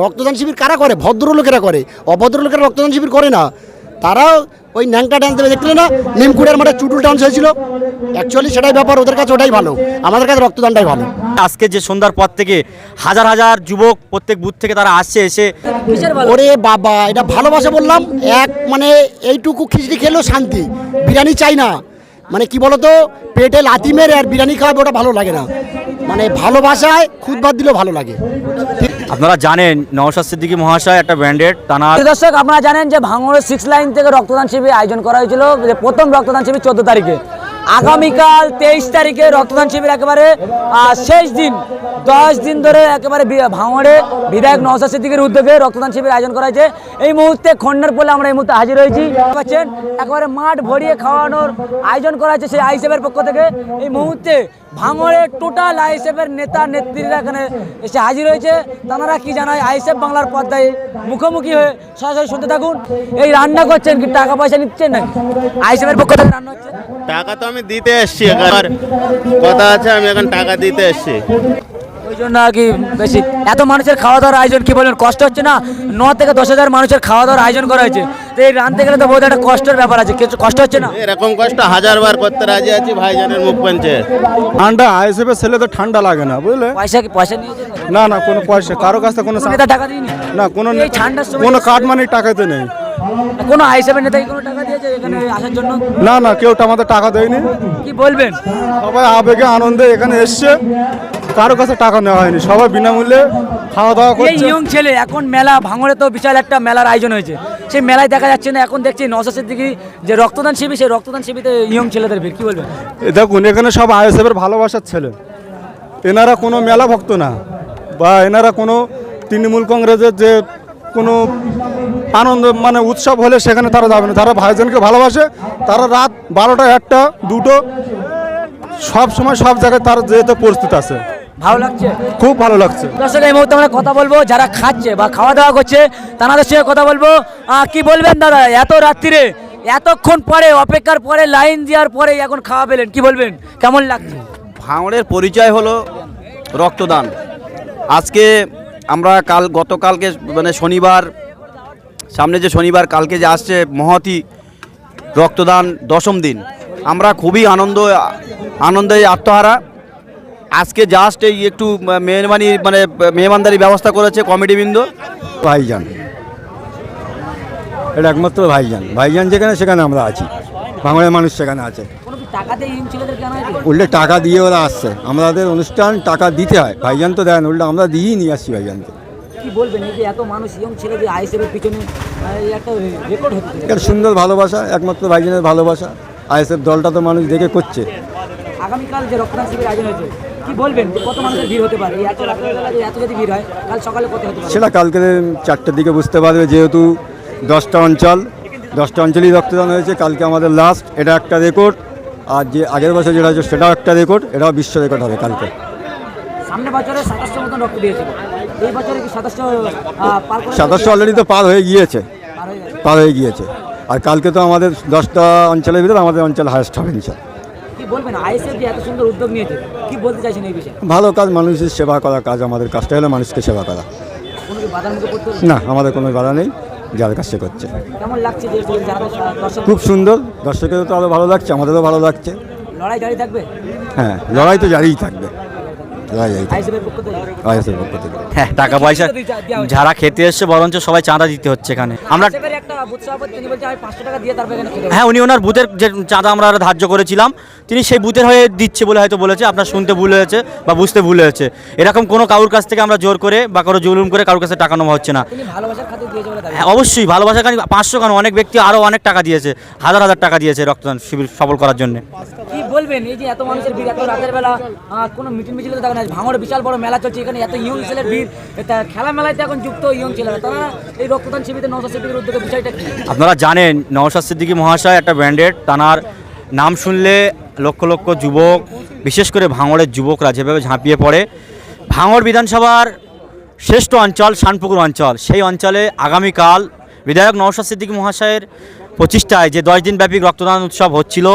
রক্তদান শিবির কারা করে? ভদ্রলোকেরা করে। অভদ্রলোকেরা রক্তদান শিবির করে না। তারা ওই ন্যাংটা ডান্স দেবে। দেখলে না? নিমকুড়ের মাঠে চুটুল ডান্স হয়েছিল। অ্যাকচুয়ালি সেটাই ব্যাপার ওদের কাছে ওটাই ভালো। আমাদের কাছে রক্তদানটাই ভালো। আজকে যে সন্ধ্যার পর থেকে হাজার হাজার যুবক প্রত্যেক বুথ থেকে তারা আসছে এসে ওরে বাবা এটা ভালোবাসা বললাম। এক মানে এইটুকু খিচড়ি খেলেও শান্তি। বিরিয়ানি চাই না। মানে কি বলতো? পেটে লাথি মেরে আর বিরিয়ানি খাওয়াবে ওটা ভালো লাগে না। মানে ভালোবাসায় খুদ বাদ দিলেও ভালো লাগে। আপনারা জানেন নওশাদ সিদ্দিকী মহাশয় একটা ব্র্যান্ডেড টানা দর্শক, আপনারা জানেন যে ভাঙড়ের সিক্স লাইন থেকে রক্তদান শিবির আয়োজন করা হয়েছিল, যে প্রথম রক্তদান শিবির চোদ্দ তারিখে। আগামীকাল তেইশ তারিখে রক্তদান শিবির একেবারে শেষ দিন, দশ দিন ধরে একেবারে ভাঙড়ে বিধায়ক নওসাদ সিদ্দিকের উদ্যোগে রক্তদান শিবির আয়োজন করা হয়েছে। এই মুহূর্তে খন্ডের পোলে আমরা এই মুহূর্তে হাজির হয়েছি। পাচ্ছেন, একেবারে মাঠ ভরিয়ে খাওয়ানোর আয়োজন করা হয়েছে সেই আইসেফের পক্ষ থেকে। এই মুহূর্তে ভাঙড়ে টোটাল আইসেফের নেতা, নেত্রীরা এখানে এসে হাজির হয়েছে। তারা কি জানায় আইসেফ বাংলার পর্দায় মুখোমুখি হয়ে সরাসরি শুনতে থাকুন। এই রান্না করছেন কি, টাকা পয়সা নিচ্ছেন নাকি? আইসেফের পক্ষ থেকে রান্না হচ্ছে। টাকা তো আমি দিতে এসছি এবার কথা আছে আমি এখন টাকা দিতে এসছি। ওই জন্য আর কি বেশি। এত মানুষের খাওয়া দাওয়ার আয়োজন কি কষ্ট হচ্ছে না? ন থেকে দশ হাজার মানুষের খাওয়া দাওয়ার আয়োজন করা হয়েছে। তো এই রানতে গেলে তো বহুত একটা কষ্টের ব্যাপার আছে। কিছু কষ্ট হচ্ছে না? এরকম কষ্ট হাজার বার করতে রাজি আছি ভাইজানের মুখ পেঞ্চে ঠান্ডা ছেলে তো ঠান্ডা লাগে না বুঝলে? পয়সা কি পয়সা না না কোনো পয়সা কারও কাছে কোনো সা- নেতা টাকা দিইনি? না কোনো এই ঠান্ডার সময় কোনো কার্ড মানি টাকাতে নেই কোনো টাকা দিয়েছে এখানে আসার জন্য? না না কেউ আমাদের টাকা দেয়নি। কি বলবেন? সবাই আবেগে আনন্দে এখানে এসছে। কারও কাছে টাকা নেওয়া হয়নি সবাই বিনামূল্যে খাওয়া দাওয়া এই করছে। ইয়ং ছেলে এখন মেলা ভাঙড়ে তো বিশাল একটা মেলার আয়োজন হয়েছে। সেই মেলায় দেখা যাচ্ছে না এখন দেখছি নশাশের দিকে যে রক্তদান শিবির সেই রক্তদান শিবিরে ইয়ং ছেলেদের ভিড় কি বলবেন? দেখুন এখানে সব আইএসএফের ভালোবাসার ছেলে। এনারা কোনো মেলা ভক্ত না বা এনারা কোনো তৃণমূল কংগ্রেসের যে কোনো আনন্দ মানে উৎসব হলে সেখানে তারা যাবে না। যারা ভাইজনকে ভালোবাসে তারা রাত বারোটা একটা দুটো সব সময় সব জায়গায় তারা যেতে প্রস্তুত আছে। ভালো লাগছে? খুব ভালো লাগছে। দর্শক এই মুহূর্তে আমরা কথা বলব যারা খাচ্ছে বা খাওয়া দাওয়া করছে তাদের সঙ্গে কথা বলব। কি বলবেন দাদা এত রাত্রিরে এতক্ষণ পরে অপেক্ষার পরে লাইন দেওয়ার পরে এখন খাওয়া পেলেন কি বলবেন? কেমন লাগছে? ভাঙড়ের পরিচয় হলো রক্তদান। আজকে আমরা কাল গতকালকে মানে শনিবার সামনে যে শনিবার, কালকে যে আসছে মহতি রক্তদান দশম দিন। আমরা খুবই আনন্দ, আনন্দে আত্মহারা। আজকে জাস্ট এই একটু মেহরবানি মানে মেহমানদারি ব্যবস্থা করেছে কমিটিবৃন্দ। ভাইজান। এটা একমাত্র ভাইজান। ভাইজান যেখানে, সেখানে আমরা আছি। বাংলার মানুষ সেখানে আছে। উল্টে টাকা দিয়ে ওরা আসছে। আমাদের অনুষ্ঠান টাকা দিতে হয়। ভাইজান তো দেন, উল্টে আমরা দিয়েই নিয়ে আসছি ভাইজানকে। কি বলবেন? এই যে এত মানুষ ইয়ং ছেলে যে আইসেফের পিছনে একটা রেকর্ড হচ্ছে। এর সুন্দর ভালোবাসা একমাত্র ভাইজানের ভালোবাসা। আইএসএফ দলটা তো মানুষ দেখে করছে। আগামীকাল যে রক্তদান শিবির আয়োজন হয়েছে কি বলবেন? কত মানুষের ভিড় হতে পারে? এই এত এত যদি ভিড় হয় কাল সকালে কত হতে পারে? সেটা কালকে চারটের দিকে বুঝতে পারবে যেহেতু দশটা অঞ্চল। দশটা অঞ্চলেই রক্তদান হয়েছে কালকে আমাদের লাস্ট এটা একটা রেকর্ড আর যে আগের বছর যেটা হয়েছে সেটাও একটা রেকর্ড এটাও বিশ্ব রেকর্ড হবে কালকে। সামনে বছরে সাতাশটা মতন রক্ত দিয়েছিল। এই বছরে কি সাতাশটা পার সাতাশশো অলরেডি তো পার হয়ে গিয়েছে। পার হয়ে গিয়েছে। আর কালকে তো আমাদের দশটা অঞ্চলের ভিতরে আমাদের অঞ্চল হায়েস্ট হবে ইনশাল্লাহ। কি বলবেন আইএসএফ যে এত সুন্দর উদ্যোগ নিয়েছে কি বলতে চাইছেন এই বিষয়ে? ভালো কাজ মানুষের সেবা করা কাজ আমাদের কাজটা হলো মানুষকে সেবা করা। না আমাদের কোনো বাধা নেই যার কাজ সে করছে। কেমন লাগছে যে দর্শক খুব সুন্দর দর্শকেরও তো আরও ভালো লাগছে আমাদেরও ভালো লাগছে। লড়াই জারি থাকবে? হ্যাঁ লড়াই তো জারিই থাকবে। হ্যাঁ টাকা পয়সা যারা খেতে এসছে বরঞ্চ সবাই চাঁদা দিতে হচ্ছে এখানে। আমরা বুথ সভাপতি তিনি বলছে আমি পাঁচশো টাকা দিয়ে তারপর এখানে খেতে হ্যাঁ উনি ওনার বুথের যে চাঁদা আমরা ধার্য করেছিলাম তিনি সেই বুথের হয়ে দিচ্ছে বলে হয়তো বলেছে আপনার শুনতে ভুল হয়েছে বা বুঝতে ভুল হয়েছে। এরকম কোনো কারোর কাছ থেকে আমরা জোর করে বা কারও জুলুম করে কারোর কাছে টাকা নেওয়া হচ্ছে না। তিনি ভালোবাসার খাতে দিয়েছে বলে হ্যাঁ অবশ্যই ভালোবাসা কারণ পাঁচশো কেন? অনেক ব্যক্তি আরও অনেক টাকা দিয়েছে হাজার হাজার টাকা দিয়েছে রক্তদান শিবির সফল করার জন্য। কি বলবেন? এই যে এত মানুষের ভিড় এত রাতের বেলা কোনো মিটিং মিছিল তো না ভাঙড়ে বিশাল বড় মেলা চলছে এখানে এত ইয়ং ছেলের ভিড়। খেলা মেলাতে এখন যুক্ত ইয়ং ছেলেরা। তারা এই রক্তদান শিবিরে শিবিরের উদ্যোগে বিষয়টা আপনারা জানেন নওশাদ সিদ্দিকী মহাশয় একটা ব্র্যান্ডেড তানার নাম শুনলে লক্ষ লক্ষ যুবক, বিশেষ করে ভাঙড়ের যুবকরা যেভাবে ঝাঁপিয়ে পড়ে। ভাঙড় বিধানসভার শ্রেষ্ঠ অঞ্চল শানপুকুর অঞ্চল। সেই অঞ্চলে আগামীকাল বিধায়ক নওশাদ সিদ্দিকী মহাশয়ের প্রচেষ্টায় যে দশ দিনব্যাপী রক্তদান উৎসব হচ্ছিল,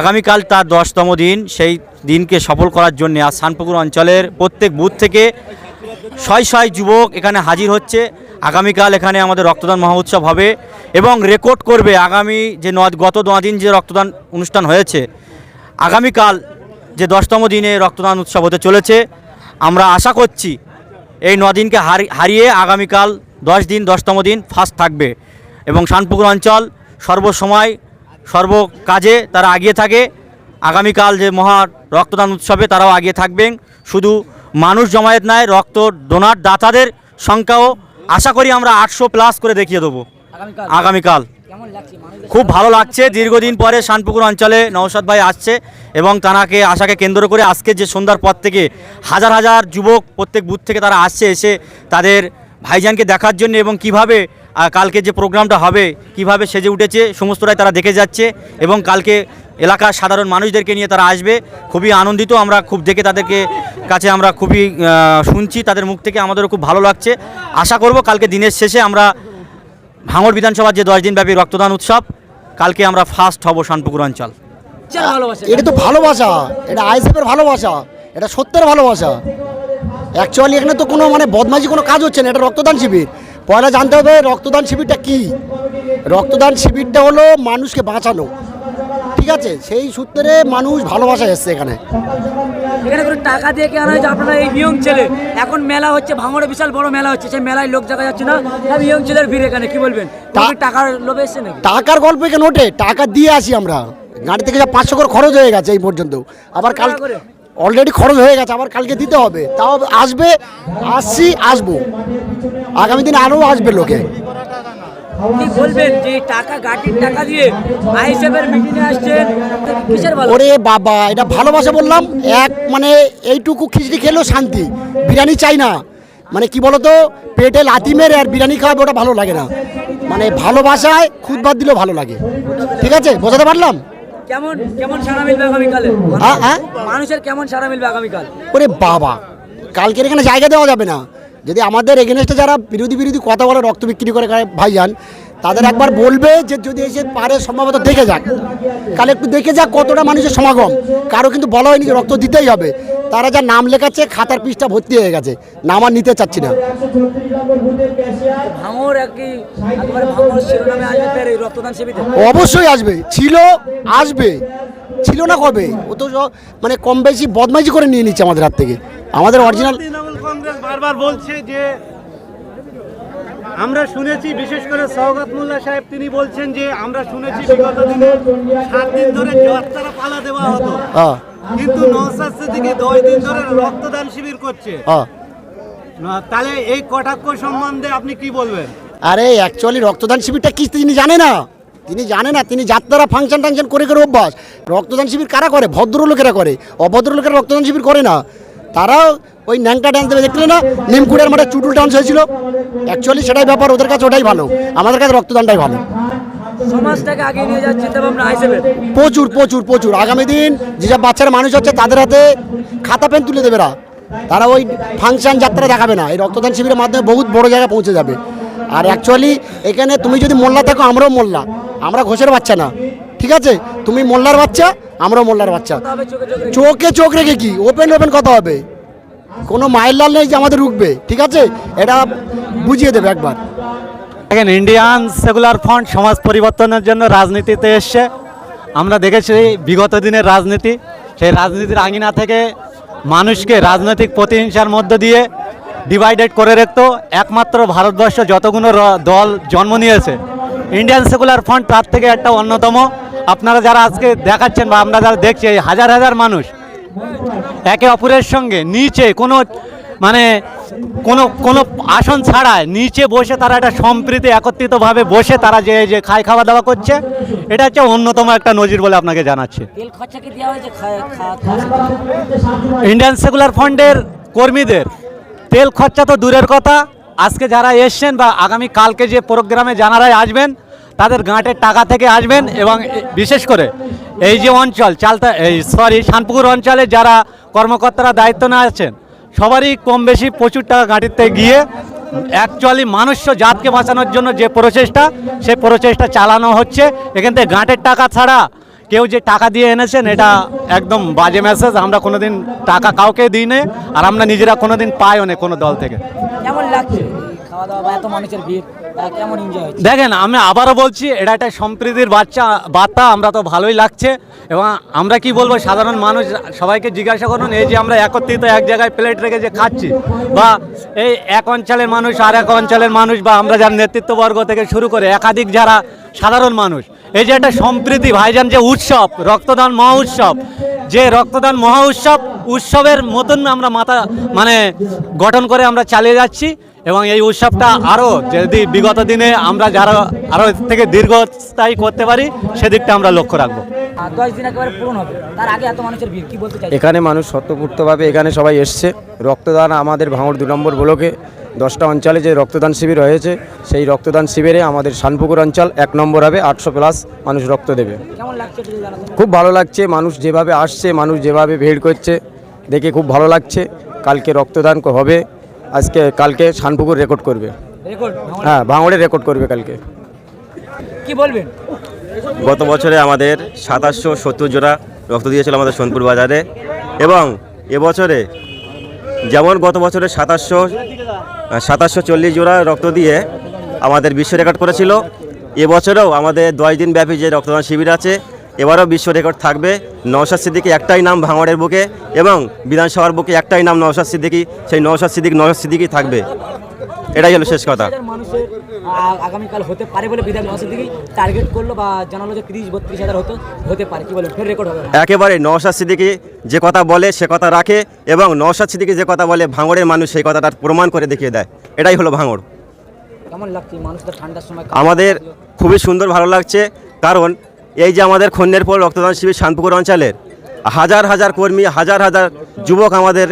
আগামীকাল তার দশতম দিন। সেই দিনকে সফল করার জন্য আজ শানপুকুর অঞ্চলের প্রত্যেক বুথ থেকে শয় শয় যুবক এখানে হাজির হচ্ছে। আগামীকাল এখানে আমাদের রক্তদান মহোৎসব হবে এবং রেকর্ড করবে আগামী যে ন গত দিন যে রক্তদান অনুষ্ঠান হয়েছে, আগামীকাল যে দশতম দিনে রক্তদান উৎসব হতে চলেছে, আমরা আশা করছি এই দিনকে হারি- হারিয়ে আগামীকাল দশ দিন, দশতম দিন ফার্স্ট থাকবে এবং শানপুকুর অঞ্চল সর্বসময় সর্ব কাজে তারা আগিয়ে থাকে। আগামীকাল যে মহা রক্তদান উৎসবে তারাও আগিয়ে থাকবেন। শুধু মানুষ জমায়েত নয়, রক্ত ডোনার দাতাদের সংখ্যাও আশা করি আমরা আটশো প্লাস করে দেখিয়ে দেবো। আগামীকাল। খুব ভালো লাগছে। দীর্ঘদিন পরে শানপুকুর অঞ্চলে নওশাদ ভাই আসছে এবং তানাকে আশাকে কেন্দ্র করে আজকে যে সন্ধ্যার পর থেকে হাজার হাজার যুবক প্রত্যেক বুথ থেকে তারা আসছে এসে তাদের ভাইজানকে দেখার জন্য এবং কীভাবে আহ, কালকে যে প্রোগ্রামটা হবে কীভাবে সেজে উঠেছে সমস্তটাই তারা দেখে যাচ্ছে এবং কালকে এলাকার সাধারণ মানুষদেরকে নিয়ে তারা আসবে। খুবই আনন্দিত আমরা খুব দেখে তাদেরকে কাছে আমরা খুবই শুনছি তাদের মুখ থেকে আমাদেরও খুব ভালো লাগছে। আশা করব কালকে দিনের শেষে আমরা ভাঙড় বিধানসভার যে দশ দিনব্যাপী রক্তদান উৎসব কালকে আমরা ফার্স্ট হব শানপুকুর অঞ্চল। এটা তো ভালোবাসা এটা আইএসএফের ভালোবাসা এটা সত্যের ভালোবাসা। অ্যাকচুয়ালি এখানে তো কোনো মানে বদমাজি কোনো কাজ হচ্ছে না এটা রক্তদান শিবির। পয়লা জানতে হবে রক্তদান শিবিরটা কি? রক্তদান শিবিরটা হলো মানুষকে বাঁচানো। ঠিক আছে? সেই সূত্রে মানুষ ভালোবাসা এসছে এখানে। এখানে করে টাকা দিয়ে কেন হয়েছে আপনারা এই নিয়ম ছেলে। এখন মেলা হচ্ছে ভাঙড়ে বিশাল বড় মেলা হচ্ছে সেই মেলায় লোক দেখা যাচ্ছে না। সব ইয়ং ছেলের ভিড় এখানে কি বলবেন? টাকার লোভে এসছে নাকি? টাকার গল্প এখানে ওঠে টাকা দিয়ে আসি আমরা। গাড়ি থেকে যা পাঁচশো করে খরচ হয়ে গেছে এই পর্যন্ত। আবার কাল? অলরেডি খরচ হয়ে গেছে আবার কালকে দিতে হবে। তাও আসবে আসছি আসব। আগামী দিন আরও আসবে লোকে। কি বলবেন যে টাকা গাড়ির টাকা দিয়ে আইএসএফের মিটিংয়ে আসছেন কিসের ভালো? ওরে বাবা এটা ভালোবাসা বললাম। এক মানে এইটুকু খিচড়ি খেলেও শান্তি। বিরিয়ানি চাই না। মানে কি বলতো পেটে লাথি মেরে আর বিরিয়ানি খাওয়াবে ওটা ভালো লাগে না। মানে ভালোবাসায় খুদ বাদ দিলেও ভালো লাগে। ঠিক আছে বোঝাতে পারলাম? কেমন কেমন সারা মিলবে আগামীকালে? হ্যাঁ, হ্যাঁ? মানুষের কেমন সারা মিলবে আগামীকাল? ওরে বাবা কালকের এখানে জায়গা দেওয়া যাবে না। যদি আমাদের এগেনস্টে যারা বিরোধী বিরোধী কথা বলে রক্ত বিক্রি করে ভাইজান তাদের একবার বলবে যে যদি এসে পারে সম্ভবত দেখে যাক। কাল একটু দেখে যাক কতটা মানুষের সমাগম। কারও কিন্তু বলা হয়নি যে রক্ত দিতেই হবে। তারা যা নাম লেখাচ্ছে খাতার পিসটা ভর্তি হয়ে গেছে। নাম আর নিতে চাচ্ছি না। অবশ্যই আসবে। ছিল আসবে। ছিল না কবে? ও তো মানে কম বেশি বদমাইশি করে নিয়ে নিচ্ছে আমাদের হাত থেকে। আমাদের অরিজিনাল বারবার বলছে যে আমরা শুনেছি বিশেষ করে সৌগত মোল্লা সাহেব তিনি বলছেন যে আমরা শুনেছি বিগত দিনে সাত দিন ধরে যাত্রা পালা দেওয়া হতো। হ্যাঁ। কিন্তু নওসাদ সিদ্দিকি দশ দিন ধরে রক্তদান শিবির করছে। হ্যাঁ। তাহলে এই কটাক্ষ সম্বন্ধে আপনি কি বলবেন? আরে অ্যাকচুয়ালি রক্তদান শিবিরটা কি তিনি জানে না? তিনি জানে না তিনি যাত্রা ফাংশন টাংশন করে করে অভ্যাস। রক্তদান শিবির কারা করে? ভদ্রলোকেরা করে। অভদ্র লোকেরা রক্তদান শিবির করে না। তারাও ওই ন্যাংটা ডান্স দেবে দেখলে না? নিমকুড়ের মাঠে চুটুল ডান্স হয়েছিল। অ্যাকচুয়ালি সেটাই ব্যাপার ওদের কাছে ওটাই ভালো। আমাদের কাছে রক্তদানটাই ভালো। সমাজটাকে নিয়ে যাচ্ছে প্রচুর প্রচুর প্রচুর। আগামী দিন যেসব বাচ্চারা মানুষ হচ্ছে তাদের হাতে খাতা পেন তুলে দেবে না তারা ওই ফাংশন যাত্রা দেখাবে না। এই রক্তদান শিবিরের মাধ্যমে বহুত বড় জায়গায় পৌঁছে যাবে। আর অ্যাকচুয়ালি এখানে তুমি যদি মোল্লা থাকো আমরাও মোল্লা। আমরা ঘোষের বাচ্চা না। ঠিক আছে? তুমি মোল্লার বাচ্চা আমরাও মোল্লার বাচ্চা। চোখে চোখ রেখে। কি? ওপেন ওপেন কথা হবে। কোনো মায়ের লাল নেই যে আমাদের রুখবে, ঠিক আছে? এটা বুঝিয়ে দেবে একবার। দেখেন ইন্ডিয়ান সেকুলার ফ্রন্ট সমাজ পরিবর্তনের জন্য রাজনীতিতে এসছে। আমরা দেখেছি বিগত দিনের রাজনীতি। সেই রাজনীতির আঙিনা থেকে মানুষকে রাজনৈতিক প্রতিহিংসার মধ্য দিয়ে ডিভাইডেড করে রাখতো। একমাত্র ভারতবর্ষ যতগুলো দল জন্ম নিয়েছে। ইন্ডিয়ান সেকুলার ফ্রন্ট তার থেকে একটা অন্যতম। আপনারা যারা আজকে দেখাচ্ছেন বা আমরা যারা দেখছি হাজার হাজার মানুষ একে অপরের সঙ্গে নিচে কোনো মানে কোনো কোনো আসন ছাড়ায় নিচে বসে তারা একটা সম্প্রীতি একত্রিতভাবে বসে তারা যে যে খায় খাওয়া দাওয়া করছে এটা হচ্ছে অন্যতম একটা নজির বলে আপনাকে জানাচ্ছি। ইন্ডিয়ান সেকুলার ফান্ডের কর্মীদের তেল খরচা তো দূরের কথা। আজকে যারা এসছেন বা আগামী কালকে যে প্রোগ্রামে জানারাই আসবেন তাদের গাঁটের টাকা থেকে আসবেন এবং বিশেষ করে এই যে অঞ্চল, চালতা, এই সরি শানপুকুর অঞ্চলে যারা কর্মকর্তারা দায়িত্ব না আছেন, সবারই কম বেশি প্রচুর টাকা গাঁটিতে গিয়ে অ্যাকচুয়ালি মানুষ্য জাতকে বাঁচানোর জন্য যে প্রচেষ্টা সেই প্রচেষ্টা চালানো হচ্ছে। এখান থেকে গাঁটের টাকা ছাড়া কেউ যে টাকা দিয়ে এনেছেন, এটা একদম বাজে মেসেজ আমরা কোনোদিন টাকা কাউকে দিই না আর আমরা নিজেরা কোনোদিন পাইও না কোনো দল থেকে। কেমন লাগছে? দেখেন, আমি আবারও বলছি, এটা একটা সম্প্রীতির বাচ্চা, বার্তা, আমরা তো ভালোই লাগছে। এবং আমরা কি বলব, সাধারণ মানুষ, সবাইকে জিজ্ঞাসা করুন, এই যে আমরা একত্রিত এক জায়গায় প্লেট রেখে যে খাচ্ছি, বা এই এক অঞ্চলের মানুষ আর এক অঞ্চলের মানুষ, বা আমরা যার নেতৃত্ববর্গ থেকে শুরু করে একাধিক যারা সাধারণ মানুষ, এই যে একটা সম্প্রীতি, ভাইজান যে উৎসব, রক্তদান মহা উৎসব, যে রক্তদান মহা উৎসব উৎসবের মতন আমরা মাথা মানে গঠন করে আমরা চালিয়ে যাচ্ছি এবং এই উৎসবটা আরও যদি বিগত দিনে আমরা যারা আরও থেকে দীর্ঘস্থায়ী করতে পারি সেদিকটা আমরা লক্ষ্য রাখব। আহ, দশ দিন একেবারে পূরণ হবে। তার আগে এত মানুষের ভিড় কি বলতে চাই এখানে মানুষ স্বতঃপূর্তভাবে এখানে সবাই এসছে। রক্তদান আমাদের ভাঙড় দু নম্বর ব্লকে দশটা অঞ্চলে যে রক্তদান শিবির হয়েছে সেই রক্তদান শিবিরে আমাদের শানপুকুর অঞ্চল এক নম্বর হবে আটশো প্লাস মানুষ রক্ত দেবে। খুব ভালো লাগছে মানুষ যেভাবে আসছে মানুষ যেভাবে ভিড় করছে দেখে খুব ভালো লাগছে। কালকে রক্তদান হবে। আজকে কালকে শানপুকুর রেকর্ড করবে। হ্যাঁ ভাঙড়ে রেকর্ড করবে কালকে। কি বলবেন? গত বছরে আমাদের সাতাশশো সত্তর জোড়া রক্ত দিয়েছিল আমাদের সোনপুর বাজারে এবং এবছরে যেমন গত বছরে সাতাশশো সাতাশশো চল্লিশ জোড়া রক্ত দিয়ে আমাদের বিশ্ব রেকর্ড করেছিল এবছরেও আমাদের দশ দিন ব্যাপী যে রক্তদান শিবির আছে এবারও বিশ্ব রেকর্ড থাকবে নওশাদ সিদ্দিকি একটাই নাম ভাঙড়ের বুকে এবং বিধানসভার বুকে একটাই নাম নওশাদ সিদ্দিকি সেই নওশাদ সিদ্দিক নওশাদ সিদ্দিকি থাকবে। এটাই হলো শেষ কথা। আগামীকাল হতে পারে বলে বিধায়ক নওয়াজ দিকে টার্গেট করল বা জানালো যে তিরিশ বত্রিশ হাজার হতো হতে পারে কি বলেন? ফের রেকর্ড হবে। একেবারে নওশাদ সিদ্দিকি যে কথা বলে সে কথা রাখে এবং নওশাদ সিদ্দিকি যে কথা বলে ভাঙড়ের মানুষ সেই কথাটা প্রমাণ করে দেখিয়ে দেয়। এটাই হলো ভাঙড়। কেমন লাগছে ঠান্ডার সময়? আমাদের খুবই সুন্দর ভালো লাগছে কারণ এই যে আমাদের খন্যের পর রক্তদান শিবির শানপুকুর অঞ্চলের হাজার হাজার কর্মী, হাজার হাজার যুবক আমাদের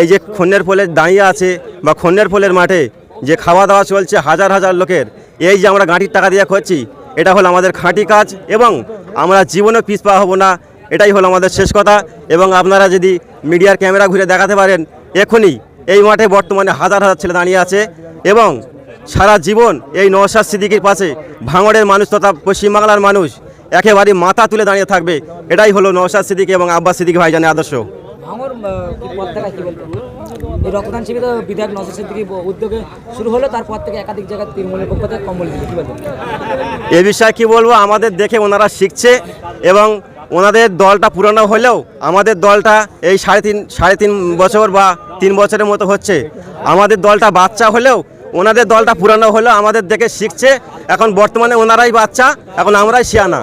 এই যে খন্যের পোলে দাঁড়িয়ে আছে বা খন্যের পোলের মাঠে যে খাওয়া দাওয়া চলছে হাজার হাজার লোকের, এই যে আমরা গাঁটির টাকা দিয়ে করছি এটা হলো আমাদের খাঁটি কাজ এবং আমরা জীবনে পিছ পা হব না, এটাই হলো আমাদের শেষ কথা এবং আপনারা যদি মিডিয়ার ক্যামেরা ঘুরে দেখাতে পারেন, এখনই এই মাঠে বর্তমানে হাজার হাজার ছেলে দাঁড়িয়ে আছে এবং সারা জীবন এই নওশাদ সিদ্দিকির পাশে ভাঙড়ের মানুষ তথা পশ্চিমবাংলার মানুষ একেবারে মাথা তুলে দাঁড়িয়ে থাকবে। এটাই হলো নওশাদ সিদ্দিকি এবং আব্বাস সিদ্দিকি ভাইজানের আদর্শ। এই রক্তদান শিবির বিধায়ক নজর সিদ্দিকি উদ্যোগে শুরু হলো তারপর থেকে একাধিক জায়গায় তৃণমূলের পক্ষ থেকে কম্বল এ বিষয়ে কি বলব আমাদের দেখে ওনারা শিখছে এবং ওনাদের দলটা পুরানো হলেও আমাদের দলটা এই সাড়ে তিন সাড়ে তিন বছর বা তিন বছরের মতো হচ্ছে। আমাদের দলটা বাচ্চা হলেও ওনাদের দলটা পুরানো হলো আমাদের দেখে শিখছে। এখন বর্তমানে ওনারাই বাচ্চা এখন আমরাই শিয়ানা।